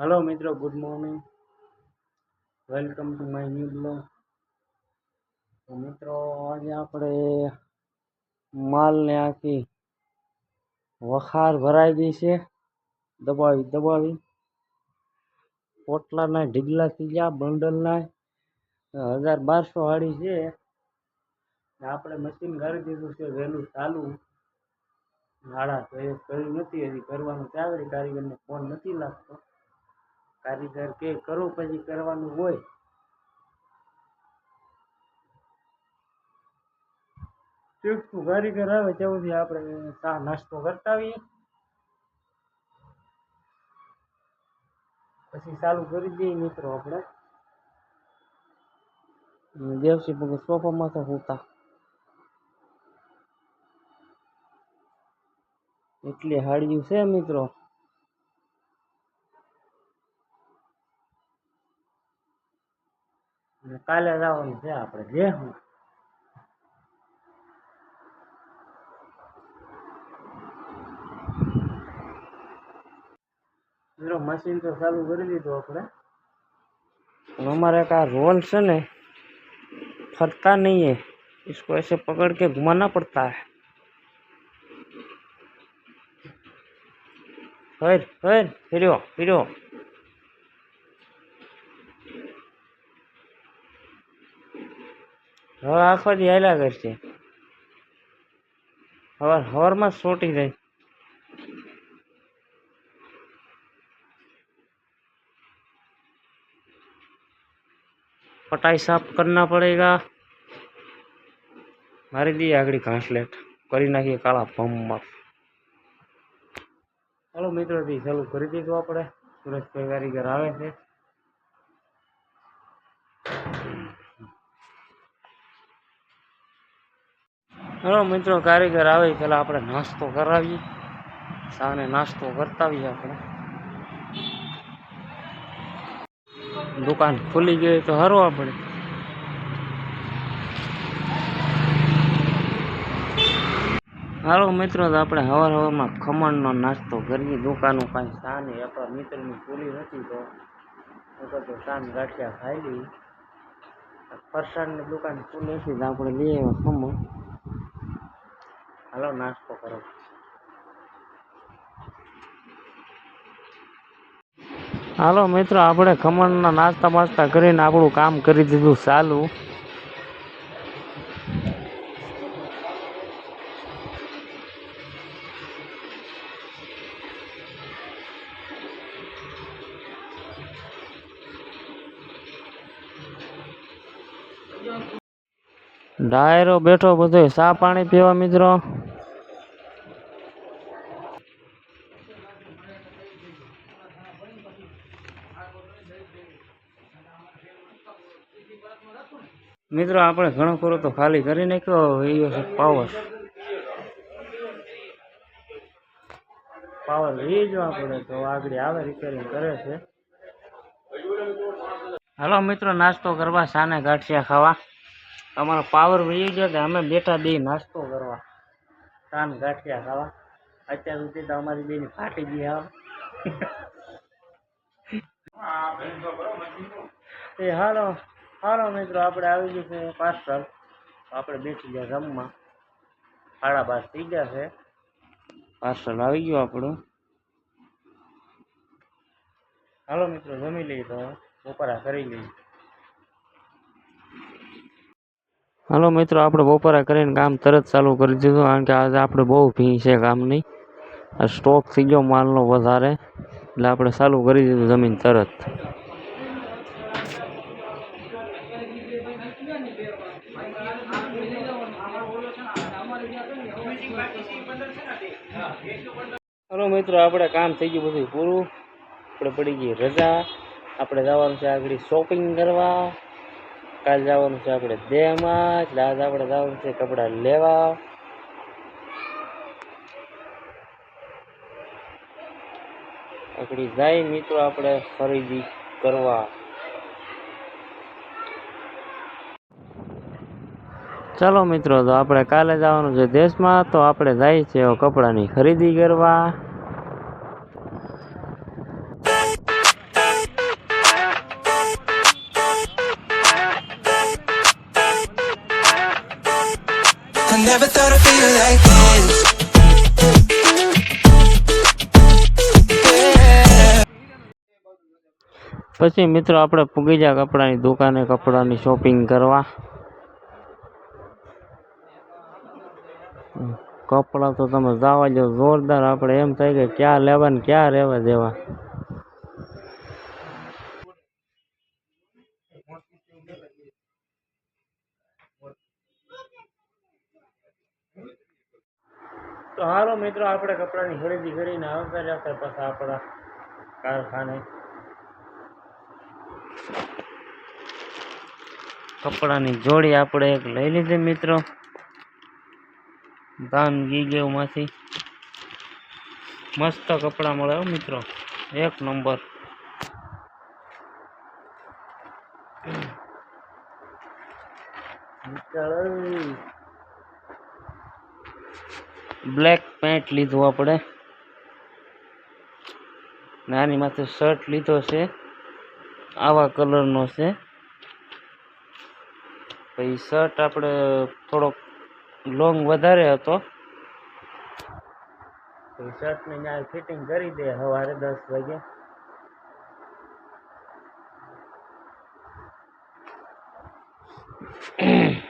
Hello મિત્રો. Good morning welcome to my new blog તો મિત્રો, આજે આપણે માલને આખી વખાર ભરાઈ ગઈ છે. દબાવી દબાવી. પોટલાના ઢીગલા થઈ ગયા બંડલના હજાર બારસો વાળી છે. આપણે મશીન કરી દીધું છે, વહેલું ચાલુ. નાળા તો એ કર્યું નથી, હજી કરવાનું ત્યાં કારીગરને ફોન નથી લાગતો. કારીગર કે કરો પછી કરવાનું હોય. ચૂકતું કારીગર આવે ત્યાં સુધી આપણે ચા નાસ્તો કરતા આવીએ. પછી ચાલુ કરી દઈએ મિત્રો આપણે. દેવસી ભગત સોફામાં તો હોતા. એટલી હાડ્યું છે મિત્રો. કાલે જવાનું છે આપણે જે હું મિત્રો મશીન તો ચાલુ કરી દીધું આપણે પણ हमारे एक આ रोल से ने फरता नहीं है इसको ऐसे पकड़ के घुमाना पड़ता है ફેર ફેર ફેર્યો ફેર્યો पटाई साफ़ करना पड़ेगा मारी दी आगड़ी घास लेट करी काला पम मत हेलो मित्रों थी चलो खरीदी जो आप सूरज कई घर आए थे ચાલો મિત્રો, કારીગર આવે પેલા આપણે નાસ્તો કરાવીએ. સાને નાસ્તો કરતાવીએ આપણે. દુકાન ખુલી ગઈ તો હરવા આપણે. હાલો મિત્રો, તો આપણે હવાર હવારમાં ખમણનો નાસ્તો કરીએ. દુકાનો કાંઈ સાને આપણા મિત્રની ખુલી નથી તો તો ચાન ગાંઠિયા ખાઈ લઈએ. ફરસાણની દુકાન ખુલી હતી તો આપણે લઈ આવ્યા ખમણ. હાલો, નાસ્તો કરો. હાલો મિત્રો, આપણે ખમણના નાસ્તા બાસ્તા કરીને આપણું કામ કરી દીધું ચાલુ. ડાયરો બેઠો બધો ચા પાણી પીવા મિત્રો? મિત્રો આપણે ઘણો ખરો તો ખાલી કરી નાખ્યો એ છે પાવર પાવર લઈ જો આપણે તો આગળ આવે રિપેરિંગ કરે છે. હાલો મિત્રો નાસ્તો કરવા સાને ગાંઠિયા ખાવા. અમારો પાવર વહી ગયો કે અમે બેઠા બે નાસ્તો કરવા. સાને ગાંઠિયા ખાવા. અત્યાર સુધી તો અમારી બેની ફાટી ગઈ આવે એ હાલો. હાલો મિત્રો, આપણે આવી ગયું છે પાર્સલ. આપણે બેસી ગયા જમવા. સાડા બાર થઈ ગયા છે. પાર્સલ આવી ગયું આપણું. હાલો મિત્રો, જમી લઈએ તો બપોરા કરી લઈએ. હાલો મિત્રો, આપણે બપોરા કરીને કામ તરત ચાલુ કરી દીધું, કારણ કે આજે આપણે બહુ ભીં છે કામની. સ્ટોક થઈ ગયો માલનો વધારે, એટલે આપણે ચાલુ કરી દીધું જમીન તરત. હાલો મિત્રો, આપણે કામ થઈ ગયું બધું પૂરું. આપણે પડી ગઈ રજા. આપણે જવાનું છે આગળ શોપિંગ કરવા. કાલ જવાનું છે આપણે દેહમાં. એટલે આજ આપણે જવાનું છે કપડાં લેવા. આગળ જાય મિત્રો, આપણે ખરીદી કરવા ચાલો મિત્રો તો આપણે કાલે જવાનું છે દેશમાં તો આપણે જાય છે કપડાની ખરીદી કરવા. પછી મિત્રો આપણે પૂગી ગયા કપડાની દુકાને કપડાની શોપિંગ કરવા. કપડાં તો તમે જવા જો જોરદાર આપણે એમ થાય કે ક્યાં લેવા ને ક્યાં રહેવા દેવા. તો હાલો મિત્રો, આપણે કપડાની ખરીદી કરીને આવતા જતા પછી આપણા કારખાને. કપડાની જોડી આપણે એક લઈ લીધી મિત્રો. દાન ગીગેવમાંથી મસ્ત કપડાં મળે મિત્રો. એક નંબર. બ્લેક પેન્ટ લીધું આપણે. નાની માથે શર્ટ લીધો છે. આવા કલરનો છે. પછી શર્ટ આપણે થોડોક લોંગ વધારે હતો. શર્ટ શર્ટની ન્યાય ફિટિંગ કરી દે સવારે દસ વાગે. mm